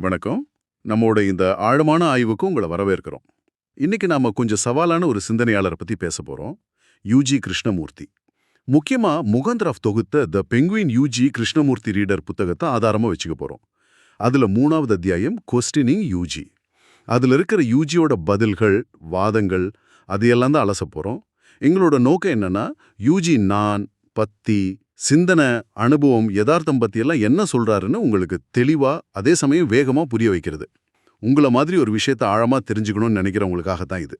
வணக்கம். நம்மோட இந்த ஆழமான ஆய்வுக்கு உங்களை வரவேற்கிறோம். இன்னைக்கு நாம கொஞ்சம் சவாலான ஒரு சிந்தனையாளரை பத்தி பேச போறோம். U G Krishnamurti. முக்கியமா முகந்தரஃப் தொகுத்த the penguin U G Krishnamurti reader புத்தகத்தை ஆதாரமா வச்சுக்க போறோம். அதுல மூணாவது அத்தியாயம் கொஸ்டினிங் யூஜி. அதுல இருக்கிற யூஜியோட பதில்கள் வாதங்கள் அதையெல்லாம் தான் அலச போறோம். எங்களோட நோக்கம் என்னன்னா யூஜி நான் பத்தி சிந்தனை அனுபவம் யதார்த்தம் பற்றியெல்லாம் என்ன சொல்றாருன்னு உங்களுக்கு தெளிவா அதே சமயம் வேகமா புரிய வைக்கிறது. உங்கள மாதிரி ஒரு விஷயத்தை ஆழமா தெரிஞ்சுக்கணும்னு நினைக்கிறவங்களுக்காக தான் இது.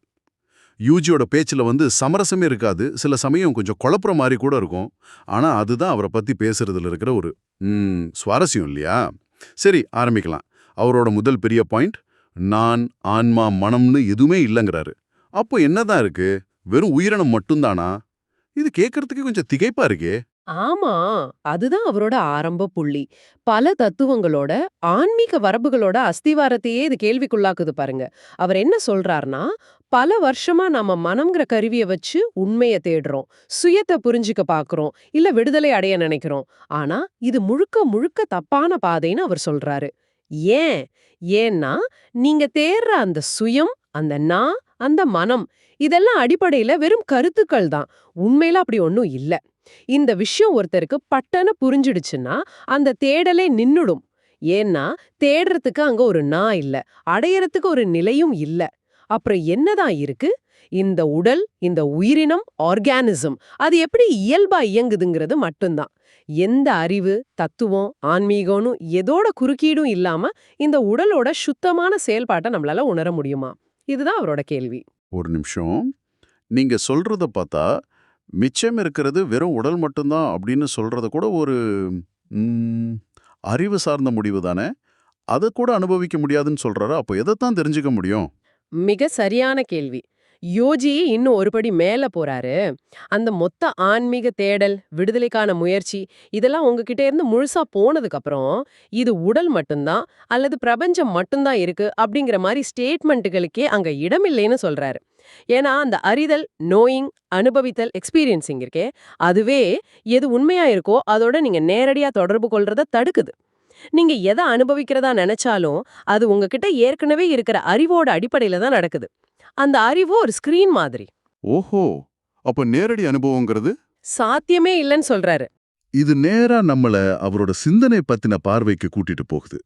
யூஜியோட பேச்சில் வந்து சமரசமே இருக்காது. சில சமயம் கொஞ்சம் குழப்புற மாதிரி கூட இருக்கும். ஆனா அதுதான் அவரை பத்தி பேசுறதுல இருக்கிற ஒரு சுவாரஸ்யம் இல்லையா? சரி ஆரம்பிக்கலாம். அவரோட முதல் பெரிய பாயிண்ட் நான் ஆன்மா மனம்னு எதுவுமே இல்லைங்கிறாரு. அப்போ என்னதான் இருக்கு? வெறும் உயிரினம் மட்டும்தானா? இது கேட்கறதுக்கு கொஞ்சம் திகைப்பா இருக்கே. ஆமா அதுதான் அவரோட ஆரம்ப புள்ளி. பல தத்துவங்களோட ஆன்மீக வரம்புகளோட அஸ்திவாரத்தையே இது கேள்விக்குள்ளாக்குது பாருங்க. அவர் என்ன சொல்றாருன்னா பல வருஷமா நாம மனம்ங்கிற கருவிய வச்சு உண்மைய தேடுறோம் சுயத்தை புரிஞ்சுக்க பாக்குறோம் இல்ல விடுதலை அடைய நினைக்கிறோம். ஆனா இது முழுக்க முழுக்க தப்பான பாதைன்னு அவர் சொல்றாரு. ஏன்? ஏன்னா நீங்க தேடுற அந்த சுயம் அந்த நான் அந்த மனம் இதெல்லாம் அடிப்படையில வெறும் கருத்துக்கள் தான். உண்மையில அப்படி ஒன்னும் இல்ல. இந்த விஷயம் ஒருத்தருக்கு பட்டன புரிஞ்சிடுச்சுன்னா அந்த தேடலே நின்னுடும். ஏன்னா தேடுறதுக்கு அங்க ஒரு நான் இல்ல அடையறதுக்கு ஒரு நிலையும் இல்ல. அப்புறம் என்னதான் இருக்கு? இந்த உடல் இந்த உயிரினம் ஆர்கானிசம் அது எப்படி இயல்பா இயங்குதுங்கிறது மட்டும்தான். எந்த அறிவு தத்துவம் ஆன்மீகம்னு எதோட குறுக்கீடும் இல்லாம இந்த உடலோட சுத்தமான செயல்பாட்டை நம்மளால உணர முடியுமா? இதுதான் அவரோட கேள்வி. ஒரு நிமிஷம். நீங்க சொல்றத பார்த்தா மிச்சம் இருக்கிறது வெறும் உடல் மட்டும்தான் அப்படின்னு சொல்கிறது கூட ஒரு அறிவு சார்ந்த முடிவு தானே? அதை கூட அனுபவிக்க முடியாதுன்னு சொல்கிறாரு அப்போ எதைத்தான் தெரிஞ்சுக்க முடியும்? மிக சரியான கேள்வி. யோஜி இன்னும் ஒருபடி மேலே போறாரு. அந்த மொத்த ஆன்மீக தேடல் விடுதலைக்கான முயற்சி இதெல்லாம் உங்ககிட்ட இருந்து முழுசா போனதுக்கு அப்புறம் இது உடல் மட்டும்தான் அல்லது பிரபஞ்சம் மட்டும்தான் இருக்கு அப்படிங்கிற மாதிரி ஸ்டேட்மெண்ட்டுகளுக்கே அங்க இடமில்லைன்னு சொல்றாரு. ஏன்னா அந்த அறிதல் நோயிங் அனுபவித்தல் எக்ஸ்பீரியன்சிங் இருக்கே அதுவே எது உண்மையா இருக்கோ அதோட நீங்க நேரடியா தொடர்பு கொள்றத தடுக்குது. நீங்க எதை அனுபவிக்கிறதா நினைச்சாலும் அது உங்ககிட்ட ஏற்கனவே இருக்கிற அறிவோட அடிப்படையில தான் நடக்குது. அந்த அறிவு ஒரு ஸ்கிரீன் மாதிரி. ஓஹோ! அப்போ நேரடி அனுபவங்கிறது? சாத்தியமே இல்லைன்னு சொல்றாரு. இது நேரா நம்மள அவரோட சிந்தனை பத்தின பார்வைக்கு கூட்டிட்டு போகுது.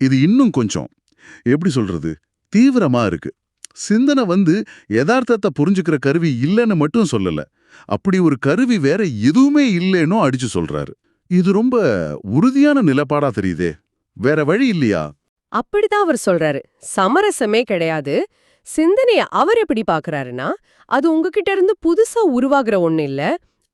இது இன்னும் கொஞ்சம் எப்படி சொல்றது தீவிரமா இருக்கு. சிந்தனை வந்து யதார்த்தத்தை புரிஞ்சுக்கிற கருவி இல்லைன்னு மட்டும் சொல்லல. அப்படி ஒரு கருவி வேற எதுவுமே இல்லைன்னு அடிச்சு சொல்றாரு. இது ரொம்ப உறுதியான நிலப்பாடா தெரியுதே. வேற வழி இல்லையா? அப்படிதான் அவர் சொல்றாரு. சமரசமே கிடையாது. சிந்தனைய அவர் எப்படி பாக்குறாருன்னா அது உங்ககிட்ட இருந்து புதுசா உருவாகிற ஒண்ணு இல்ல.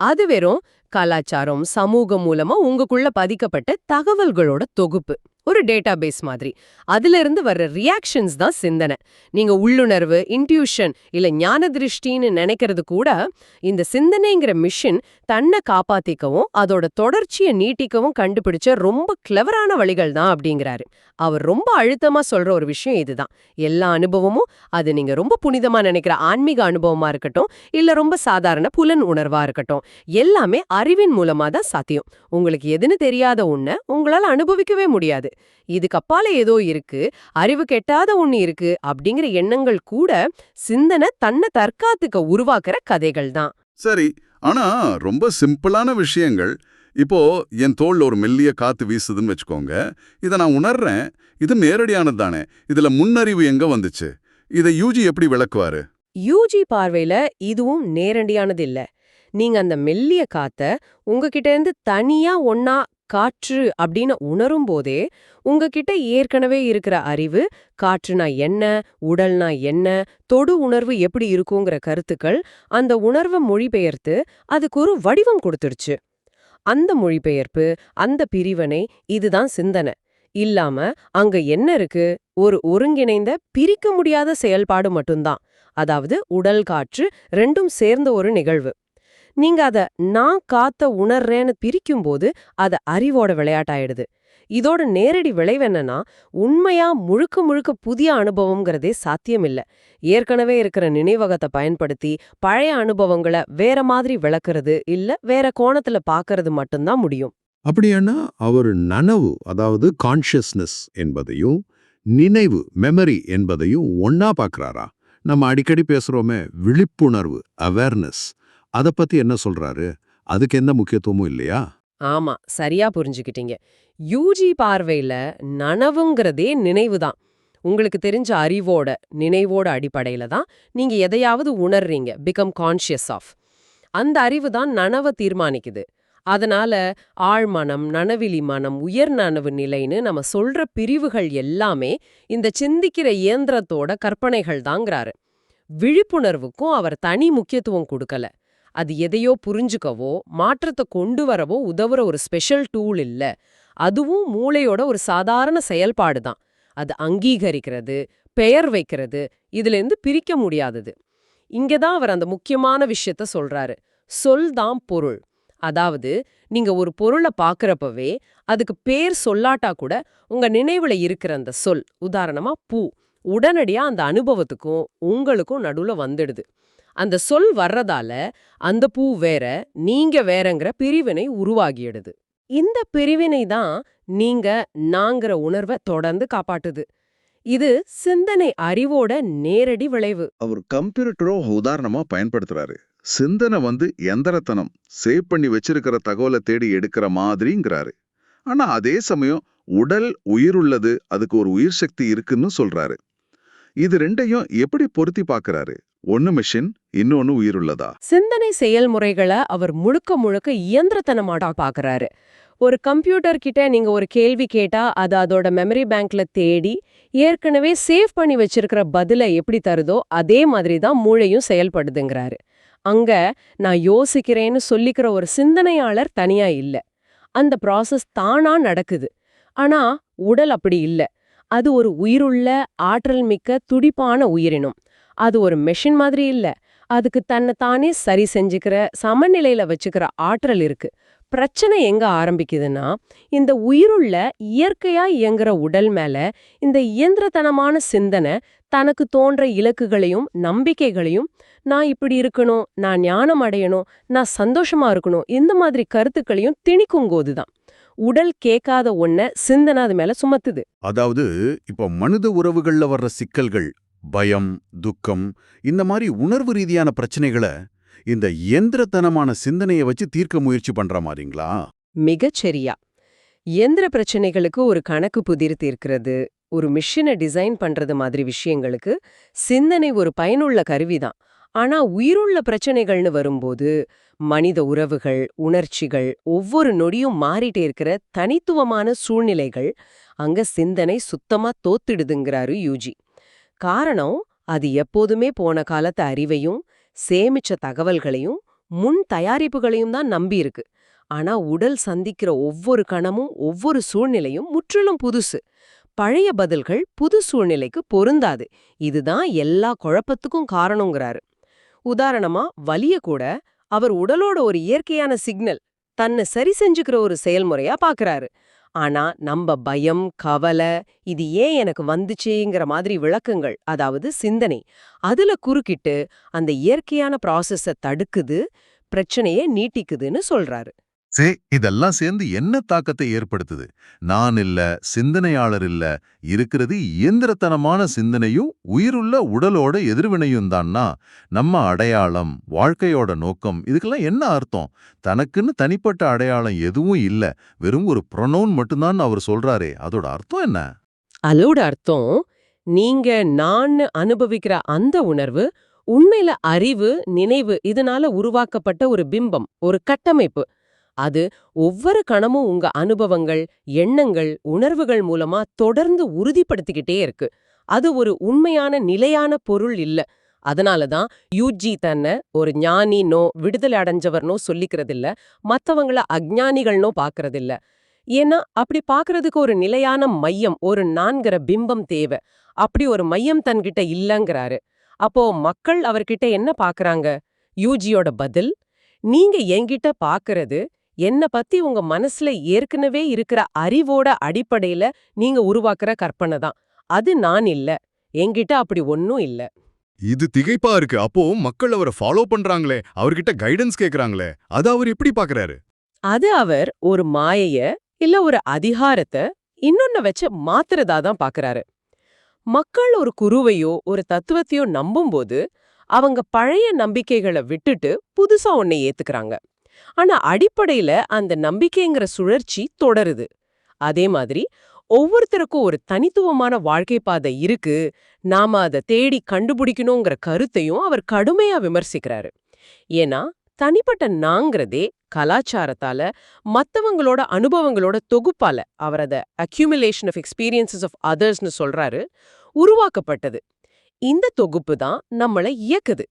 அது வெறும் கலாச்சாரம் சமூகம் மூலமா உங்களுக்குள்ள பதிக்கப்பட்ட தகவல்களோட தொகுப்பு. ஒரு டேட்டாபேஸ் மாதிரி. அதுல இருந்து வர்ற ரியாக்ஷன்ஸ் தான் சிந்தனை. நீங்க உள்ளுணர்வு இன்ட்யூஷன் இல்ல ஞான திருஷ்டின்னு நினைக்கிறது கூட இந்த சிந்தனைங்கிற மிஷின் தன்னை காப்பாத்திக்கவும் அதோட தொடர்ச்சியை நீட்டிக்கவும் கண்டுபிடிச்ச ரொம்ப கிளவரான வழிகள் தான் அப்படிங்கிறாரு. அவர் ரொம்ப அழுத்தமா சொல்ற ஒரு விஷயம் இதுதான். எல்லா அனுபவமும் அது நீங்க ரொம்ப புனிதமா நினைக்கிற ஆன்மீக அனுபவமா இருக்கட்டும் இல்ல ரொம்ப சாதாரண புலன் உணர்வா இருக்கட்டும் எல்லாமே அறிவின் மூலமா தான் சாத்தியம். உங்களுக்கு எதுன்னு தெரியாத ஒண்ண உங்களால அனுபவிக்கவே முடியாது. இதுக்கு அப்பால ஏதோ இருக்கு அறிவு கெட்டாத ஒண்ணு இருக்கு அப்படிங்கிற எண்ணங்கள் கூட சிந்தனை தன்னை தற்காத்துக்க உருவாக்குற கதைகள் தான். சரி ஆனா ரொம்ப சிம்பிளான விஷயங்கள். இப்போ என் தோல்ல ஒரு மெல்லிய காத்து வீசுதுன்னு வச்சுக்கோங்க. இதை நான் உணர்றேன். இது நேரடியானது தானே. இதுல முன்னறிவு எங்க வந்துச்சு? இதை யூஜி எப்படி விளக்குவாரு? யூஜி பார்வையில இதுவும் நேரடியானது இல்ல. நீங்க அந்த மெல்லிய காத்த உங்ககிட்ட இருந்து தனியா ஒன்னா காற்று அப்படின்னு உணரும் போதே உங்ககிட்ட ஏற்கனவே இருக்கிற அறிவு காற்றுனா என்ன உடல்னா என்ன தொடு உணர்வு எப்படி இருக்குங்கிற கருத்துக்கள் அந்த உணர்வை மொழிபெயர்த்து அதுக்கு ஒரு வடிவம் கொடுத்துருச்சு அந்த மொழிபெயர்ப்பு அந்த பிரிவினை இதுதான் சிந்தனை. இல்லாம அங்க என்ன இருக்கு? ஒரு ஒருங்கிணைந்த பிரிக்க முடியாத செயல்பாடு மட்டும்தான். அதாவது உடல் காற்று ரெண்டும் சேர்ந்த ஒரு நிகழ்வு. நீங்க அத நான் காத்த உணர்றேன்னு பிரிக்கும்போது அது அறிவோட விளையாட்டாயிடுது. இதோட நேரடி விளைவு என்னன்னா உண்மையா முழுக்க முழுக்க புதிய அனுபவம்ங்கிறதே சாத்தியமில்ல. ஏற்கனவே இருக்கிற நினைவகத்தை பயன்படுத்தி பழைய அனுபவங்களை வேற மாதிரி விளக்குறது இல்ல வேற கோணத்துல பாக்குறது மட்டும்தான் முடியும். அப்படியானா அவர் நனவு அதாவது கான்ஷியஸ்னஸ் என்பதையும் நினைவு மெமரி என்பதையும் ஒன்னா பாக்குறாரா? நம்ம அடிக்கடி பேசுறோமே விழிப்புணர்வு அவேர்னஸ் அதை பத்தி என்ன சொல்றாரு? அதுக்கு எந்த முக்கியத்துவமும் இல்லையா? ஆமா சரியா புரிஞ்சுக்கிட்டீங்க. யூஜி பார்வையில நனவுங்கிறதே நினைவுதான் உங்களுக்கு தெரிஞ்ச அறிவோட நினைவோட அடிப்படையில தான் நீங்க எதையாவது உணர்றீங்க பிகம் கான்ஷியஸ் ஆஃப் அந்த அறிவு தான் நனவை தீர்மானிக்குது. அதனால ஆழ்மனம் நனவிலி மனம் உயர் நனவு நிலைன்னு நம்ம சொல்ற பிரிவுகள் எல்லாமே இந்த சிந்திக்கிற இயந்திரத்தோட கற்பனைகள் தாங்கிறாரு. விழிப்புணர்வுக்கும் அவர் தனி முக்கியத்துவம் கொடுக்கல. அது எதையோ புரிஞ்சுக்கவோ மாற்றத்தை கொண்டு வரவோ உதவுற ஒரு ஸ்பெஷல் டூல் இல்ல. அதுவும் மூளையோட ஒரு சாதாரண செயல்பாடு தான். அது அங்கீகரிக்கிறது பெயர் வைக்கிறது இதுல இருந்து பிரிக்க முடியாதது. இங்கே தான் அவர் அந்த முக்கியமான விஷயத்த சொல்றாரு. சொல் தான் பொருள். அதாவது நீங்க ஒரு பொருளை பார்க்குறப்பவே அதுக்கு பேர் சொல்லாட்டா கூட உங்க நினைவுல இருக்கிற அந்த சொல் உதாரணமா பூ உடனடியா அந்த அனுபவத்துக்கும் உங்களுக்கும் நடுவுல வந்துடுது. அந்த சொல் வர்றதால அந்த பூ வேற நீங்க வேறங்கிற பிரிவினை உருவாகிடுது இந்த பிரிவினை தான் நீங்க நாங்கிற உணர்வை தொடர்ந்து காப்பாட்டுது. இது சிந்தனை அறிவோட நேரடி விளைவு. அவர் கம்ப்யூட்டரோ உதாரணமா பயன்படுத்துறாரு. சிந்தனை வந்து எந்திரத்தனம் சேவ் பண்ணி வச்சிருக்கிற தகவலை தேடி எடுக்கிற மாதிரிங்கிறாரு. ஆனா அதே சமயம் உடல் உயிருள்ளது அதுக்கு ஒரு உயிர் சக்தி இருக்குன்னு சொல்றாரு. இது ரெண்டையும் எப்படி பொருத்தி பார்க்கறாரு? ஒன்னு மிஷின் இன்னொன்னு உயிருள்ளதா? சிந்தனை செயல்முறைகளை அவர் முழுக்க முழுக்க இயந்திரத்தனமாடா பாக்குறாரு ஒரு கம்ப்யூட்டர் கிட்ட நீங்க ஒரு கேள்வி கேட்டா அது அதோட மெமரி பேங்க்ல தேடி ஏற்கனவே சேவ் பண்ணி வச்சிருக்கிற பதிலை எப்படி தருதோ அதே மாதிரி தான் மூளையும் செயல்படுதுங்கிறாரு. அங்க நான் யோசிக்கிறேன்னு சொல்லிக்கிற ஒரு சிந்தனையாளர் தனியா இல்ல. அந்த ப்ராசஸ் தானா நடக்குது. ஆனா உடல் அப்படி இல்ல. அது ஒரு உயிருள்ள ஆற்றல் மிக்க துடிப்பான உயிரினம். அது ஒரு மெஷின் மாதிரி இல்ல. அதுக்கு தன்னை தானே சரி செஞ்சுக்கிற சமநிலையில வச்சுக்கிற ஆற்றல் இருக்கு. பிரச்சனை எங்க ஆரம்பிக்குதுன்னா இந்த உயிருள்ள இயற்கையா இயங்குற உடல் மேல இந்த இயந்திரத்தனமான சிந்தனை தனக்கு தோன்ற இலக்குகளையும் நம்பிக்கைகளையும் நான் இப்படி இருக்கணும் நான் ஞானம் அடையணும் நான் சந்தோஷமா இருக்கணும் இந்த மாதிரி கருத்துக்களையும் திணிக்கும்போது தான் உடல் கேட்காத ஒன்ன சிந்தனை அது மேல சுமத்துது. அதாவது இப்ப மனித உறவுகள்ல வர்ற சிக்கல்கள் பயம் துக்கம் இந்த மாதிரி உணர்வு ரீதியான பிரச்சனைகளை இந்த இயந்திரத்தனமான சிந்தனையை வச்சு தீர்க்க முயற்சி பண்ற மாதிரிங்களா? மிகச்சரியா இயந்திர பிரச்சனைகளுக்கு ஒரு கணக்கு புதிர் தீர்க்கிறது ஒரு மிஷினை டிசைன் பண்றது மாதிரி விஷயங்களுக்கு சிந்தனை ஒரு பயனுள்ள கருவிதான். ஆனா உயிருள்ள பிரச்சனைகள்னு வரும்போது மனித உறவுகள் உணர்ச்சிகள் ஒவ்வொரு நொடியும் மாறிட்டே இருக்கிற தனித்துவமான சூழ்நிலைகள் அங்க சிந்தனை சுத்தமா தோத்திடுதுங்கிறாரு யூஜி. காரணம் அது எப்போதுமே போன காலத்து அறிவையும் சேமிச்ச தகவல்களையும் முன் தயாரிப்புகளையும் தான் நம்பியிருக்கு ஆனா உடல் சந்திக்கிற ஒவ்வொரு கணமும் ஒவ்வொரு சூழ்நிலையும் முற்றிலும் புதுசு. பழைய பதில்கள் புது சூழ்நிலைக்கு பொருந்தாது. இதுதான் எல்லா குழப்பத்துக்கும் காரணங்கிறாரு. உதாரணமா வலிய கூட அவர் உடலோட ஒரு இயற்கையான சிக்னல் தன்னை சரி செஞ்சுக்கிற ஒரு செயல்முறையா பாக்குறாரு. ஆனா நம்ம பயம் கவலை இது ஏன் எனக்கு வந்துச்சுங்கிற மாதிரி விளக்கங்கள் அதாவது சிந்தனை அதுல குறுக்கிட்டு அந்த இயற்கையான ப்ராசஸ தடுக்குது பிரச்சனையை நீட்டிக்குதுன்னு சொல்றாரு. சே இதெல்லாம் சேர்ந்து என்ன தாக்கத்தை ஏற்படுத்துது? நான் இல்ல சிந்தனையாளர் இல்ல இருக்கிறது இயந்திரத்தனமான சிந்தனையும் உயிருள்ள உடலோட எதிர்வினையும் தான்னா? நம்ம அடையாளம் வாழ்க்கையோட நோக்கம் இதுக்கெல்லாம் என்ன அர்த்தம்? தனக்குன்னு தனிப்பட்ட அடையாளம் எதுவும் இல்ல வெறும் ஒரு ப்ரொனவுன் மட்டும்தான் அவர் சொல்றாரே அதோட அர்த்தம் என்ன? அதோட அர்த்தம் நீங்க நான் அனுபவிக்கிற அந்த உணர்வு உண்மையில அறிவு நினைவு இதனால உருவாக்கப்பட்ட ஒரு பிம்பம் ஒரு கட்டமைப்பு. அது ஒவ்வொரு கணமும் உங்க அனுபவங்கள் எண்ணங்கள் உணர்வுகள் மூலமா தொடர்ந்து உறுதிப்படுத்திக்கிட்டே இருக்கு. அது ஒரு உண்மையான நிலையான பொருள் இல்ல. அதனால தான் யூஜி தன்னை ஒரு ஞானினோ விடுதலை அடைஞ்சவர்னோ சொல்லிக்கிறதில்ல. மத்தவங்கள அஜ்ஞானிகள்னோ பாக்குறதில்ல. ஏன்னா அப்படி பாக்குறதுக்கு ஒரு நிலையான மையம் ஒரு நான்கிற பிம்பம் தேவை. அப்படி ஒரு மையம் தன்கிட்ட இல்லங்கறாரு. அப்போ மக்கள் அவர்கிட்ட என்ன பாக்குறாங்க? யூஜியோட பதில் நீங்க என்கிட்ட பாக்குறது என்ன பத்தி உங்க மனசுல ஏற்கனவே இருக்கிற அறிவோட அடிப்படையில நீங்க உருவாக்குற கற்பனை தான். அது நான் இல்ல. என்கிட்ட அப்படி ஒன்னும் இல்ல. இது திகைப்பா இருக்கு. அப்போ மக்கள் அவரை ஃபாலோ பண்றாங்களே. அவர்கிட்ட கைடன்ஸ் கேக்குறாங்களே. அது அவர் எப்படி பாக்குறாரு? அது அவர் ஒரு மாயைய இல்ல ஒரு அதிகாரத்தை இன்னொன்ன வச்சு மாத்துறதா தான் பாக்குறாரு. மக்கள் ஒரு குருவையோ ஒரு தத்துவத்தையோ நம்பும்போது அவங்க பழைய நம்பிக்கைகளை விட்டுட்டு புதுசா ஒன்னை ஏத்துக்கறாங்க. ஆனா அடிப்படையில அந்த நம்பிக்கைங்கிற சுழற்சி தொடருது. அதே மாதிரி ஒவ்வொருத்தருக்கும் ஒரு தனித்துவமான வாழ்க்கை பாதை இருக்கு. நாம அதை தேடி கண்டுபிடிக்கணுங்கிற கருத்தையும் அவர் கடுமையா விமர்சிக்கிறாரு. ஏன்னா தனிப்பட்ட நாங்கிறதே கலாச்சாரத்தால மத்தவங்களோட அனுபவங்களோட தொகுப்பால அவர் அதை அக்யூமுலேஷன் ஆஃப் எக்ஸ்பீரியன்சஸ் ஆஃப் அதர்ஸ்னு சொல்றாரு உருவாக்கப்பட்டது. இந்த தொகுப்பு தான் நம்மள இயக்குது.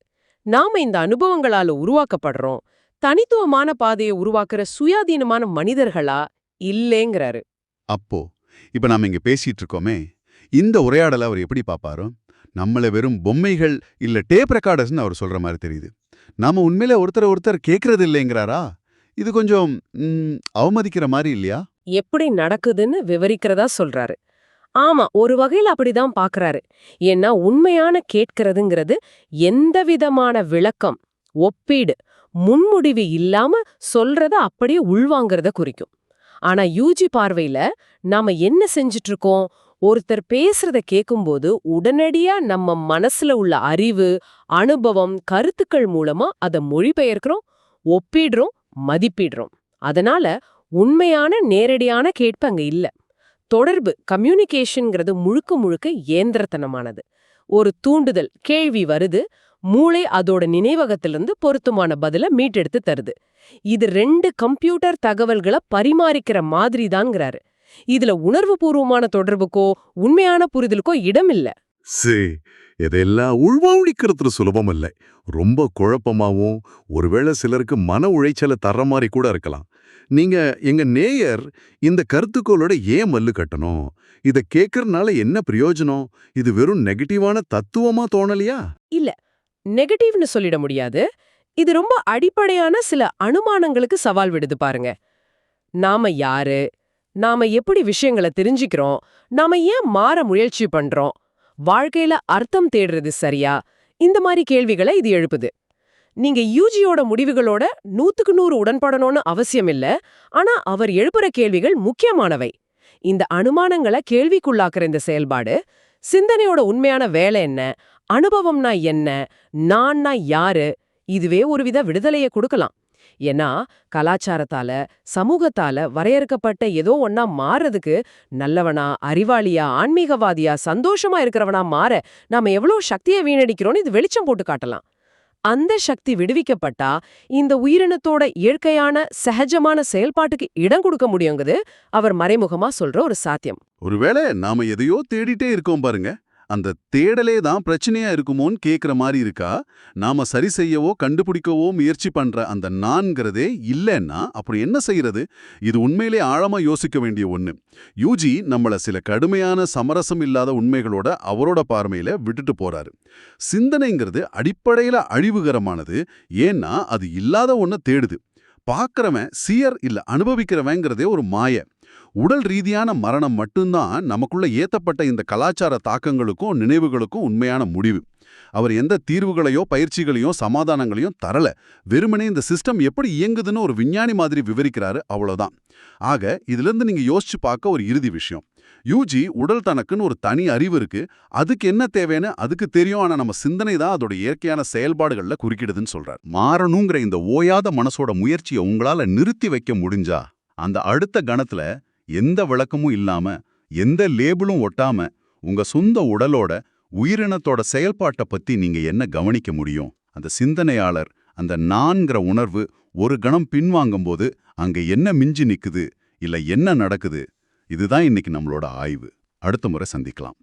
நாம இந்த அனுபவங்களால உருவாக்கப்படுறோம். தனித்துவமான பாதையை உருவாக்குற சுயாதீனமான மனிதர்களா இல்லேங்கிறாரு. அப்போ இப்ப நாம இங்க பேசிட்டு இருக்கோமே இந்த உரையாடலை அவர் எப்படி பாப்பாரோ நம்மள வெறும் பொம்மைகள் இல்ல டேப் ரெக்கார்டர்ஸ்னு அவர் சொல்ற மாதிரி தெரியுது. நாம உண்மையில ஒருத்தர் ஒருத்தர் கேட்கறது இல்லைங்கிறாரா? இது கொஞ்சம் அவமதிக்கிற மாதிரி இல்லையா? எப்படி நடக்குதுன்னு விவரிக்கிறதா சொல்றாரு. ஆமா ஒரு வகையில அப்படிதான் பாக்குறாரு. ஏன்னா உண்மையான கேட்கிறதுங்கிறது எந்த விதமான விளக்கம் ஒப்பீடு முன்முடிவு இல்லாம சொல்றத அப்படியே உள்வாங்கிறத குறிக்கும். ஆனா யூஜி பார்வையில நாம என்ன செஞ்சுட்டு இருக்கோம் ஒருத்தர் பேசுறத கேட்கும்போது உடனடியா நம்ம மனசுல உள்ள அறிவு அனுபவம் கருத்துக்கள் மூலமா அதை மொழிபெயர்க்கிறோம் ஒப்பிடுறோம் மதிப்பிடுறோம். அதனால உண்மையான நேரடியான கேட்பு அங்க இல்ல. தொடர்பு கம்யூனிகேஷன்ங்கிறது முழுக்க முழுக்க இயந்திரத்தனமானது. ஒரு தூண்டுதல் கேள்வி வருது மூளை அதோட நினைவகத்திலிருந்து பொருத்தமான பதில மீட்டெடுத்து தருது. இது ரெண்டு கம்ப்யூட்டர் தகவல்களை பரிமாறிக்கிற மாதிரி தான்ங்கிறாரு இதுல உணர்வுபூர்வமான தொடர்புக்கோ உண்மையான புரிதலுக்கோ இடம் இல்ல சே இதெல்லாம் உள்வாழிக்கிறது சுலபம் இல்லை. ரொம்ப குழப்பமாவும் ஒருவேளை சிலருக்கு மன உளைச்சலை தர்ற மாதிரி கூட இருக்கலாம். நீங்க எங்க நேயர் இந்த கருத்துக்கோளோட ஏன் மல்லு கட்டணும்? இத கேட்கறதுனால என்ன பிரயோஜனம்? இது வெறும் நெகட்டிவான தத்துவமா தோணலையா? நெகட்டிவ்னு சொல்லிட முடியாது. இது ரொம்ப அடிப்படையான சில அனுமானங்களுக்கு சவால் விடுது பாருங்க. நாம யாரு? நாம எப்படி விஷயங்களை தெரிஞ்சுக்கிறோம்? நாம ஏன் மாற முயற்சி பண்றோம்? வாழ்க்கையில அர்த்தம் தேடுறது சரியா? இந்த மாதிரி கேள்விகளை இது எழுப்புது. நீங்க யூஜியோட முடிவுகளோட நூத்துக்கு நூறு உடன்படணும்னு அவசியம் இல்ல. ஆனா அவர் எழுப்புற கேள்விகள் முக்கியமானவை. இந்த அனுமானங்களை கேள்விக்குள்ளாக்குற இந்த செயல்பாடு சிந்தனையோட உண்மையான வேலை என்ன? அனுபவம்னா என்ன? நான்னா யாரு? இதுவே ஒருவித விடுதலையை கொடுக்கலாம். ஏன்னா கலாச்சாரத்தால சமூகத்தால வரையறுக்கப்பட்ட ஏதோ ஒன்னா மாறதுக்கு நல்லவனா அறிவாளியா ஆன்மீகவாதியா சந்தோஷமா இருக்கிறவனா மாற நாம எவ்வளவு சக்தியை வீணடிக்கிறோம்னு இது வெளிச்சம் போட்டு காட்டலாம். அந்த சக்தி விடுவிக்கப்பட்டா இந்த உயிரினத்தோட இயற்கையான சகஜமான செயல்பாட்டுக்கு இடம் கொடுக்க முடியுங்குது அவர் மறைமுகமா சொல்ற ஒரு சாத்தியம். ஒருவேளை நாம எதையோ தேடிட்டே இருக்கோம் பாருங்க. அந்த தேடலே தான் பிரச்சனையா இருக்குமோன்னு கேட்குற மாதிரி இருக்கா? நாம சரி செய்யவோ கண்டுபிடிக்கவோ முயற்சி பண்ற அந்த நான்கிறதே இல்லைன்னா அப்புறம் என்ன செய்யறது இது உண்மையிலே ஆழமா யோசிக்க வேண்டிய ஒண்ணு. யூஜி நம்மள சில கடுமையான சமரசம் இல்லாத உண்மைகளோட அவரோட பார்வையில விட்டுட்டு போறாரு. சிந்தனைங்கிறது அடிப்படையில அழிவுகரமானது. ஏன்னா அது இல்லாத ஒன்ன தேடுது. பார்க்குறவன் சியர் இல்ல அனுபவிக்கிறவங்கிறதே ஒரு மாய. உடல் ரீதியான மரணம் மட்டும்தான் நமக்குள்ள ஏத்தப்பட்ட இந்த கலாச்சார தாக்கங்களுக்கும் நினைவுகளுக்கும் உண்மையான முடிவு. அவர் எந்த தீர்வுகளையோ பயிற்சிகளையோ சமாதானங்களையும் தரல. வெறுமனே இந்த சிஸ்டம் எப்படி இயங்குதுன்னு ஒரு விஞ்ஞானி மாதிரி விவரிக்கிறாரு அவ்வளோதான் ஆக இதிலிருந்து நீங்க யோசிச்சு பார்க்க ஒரு இறுதி விஷயம். யூஜி உடல் தனக்குன்னு ஒரு தனி அறிவு இருக்கு. அதுக்கு என்ன தேவைன்னு அதுக்கு தெரியும். ஆனா நம்ம சிந்தனை தான் அதோட இயற்கையான செயல்பாடுகள்ல குறுக்கிடுதுன்னு சொல்றார். மாறணுங்கிற இந்த ஓயாத மனசோட முயற்சியை உங்களால நிறுத்தி வைக்க முடிஞ்சா அந்த அடுத்த கணத்துல எந்த விளக்கமும் இல்லாம எந்த லேபிளும் ஒட்டாம உங்க சொந்த உடலோட உயிரினத்தோட செயல்பாட்டை பத்தி நீங்க என்ன கவனிக்க முடியும்? அந்த சிந்தனையாளர் அந்த நான்கிற உணர்வு ஒரு கணம் பின்வாங்கும்போது அங்க என்ன மிஞ்சி நிக்குது? இல்ல என்ன நடக்குது? இதுதான் இன்னைக்கு நம்மளோட ஆய்வு. அடுத்த முறை சந்திக்கலாம்.